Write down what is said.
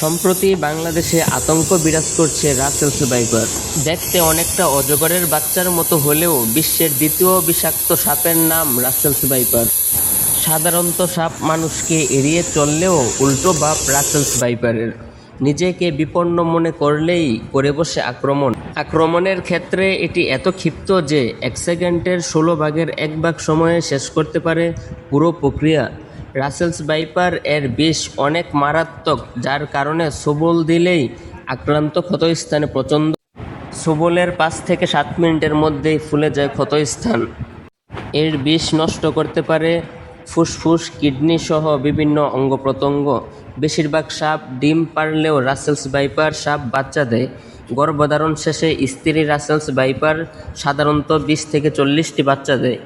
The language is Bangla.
সম্প্রতি বাংলাদেশে আতঙ্ক বিরাজ করছে রাসেলস ভাইপার দেখতে অনেকটা অজগরের বাচ্চার মতো হলেও বিশ্বের দ্বিতীয় বিষাক্ত সাপের নাম রাসেলস ভাইপার সাধারণত সাপ মানুষকে এড়িয়ে চললেও উল্টো বাপ রাসেলস ভাইপারের নিজেকে বিপন্ন মনে করলেই করে বসে আক্রমণ। আক্রমণের ক্ষেত্রে এটি এত ক্ষিপ্ত যে এক সেকেন্ডের ষোলো ভাগের এক ভাগ সময়ে শেষ করতে পারে পুরো প্রক্রিয়া। রাসেলস ভাইপার এর বিষ অনেক মারাত্মক, যার কারণে সবল দিলেই আক্রান্ত ক্ষতস্থানে প্রচণ্ড। সবলের পাঁচ থেকে সাত মিনিটের মধ্যেই ফুলে যায় ক্ষতস্থান। এর বিষ নষ্ট করতে পারে ফুসফুস, কিডনি সহ বিভিন্ন অঙ্গ প্রত্যঙ্গ। বেশিরভাগ সাপ ডিম পারলেও রাসেলস ভাইপার সাপ বাচ্চা দেয়। গর্ভধারণ শেষে স্ত্রী রাসেলস ভাইপার সাধারণত বিশ থেকে চল্লিশটি বাচ্চা দেয়।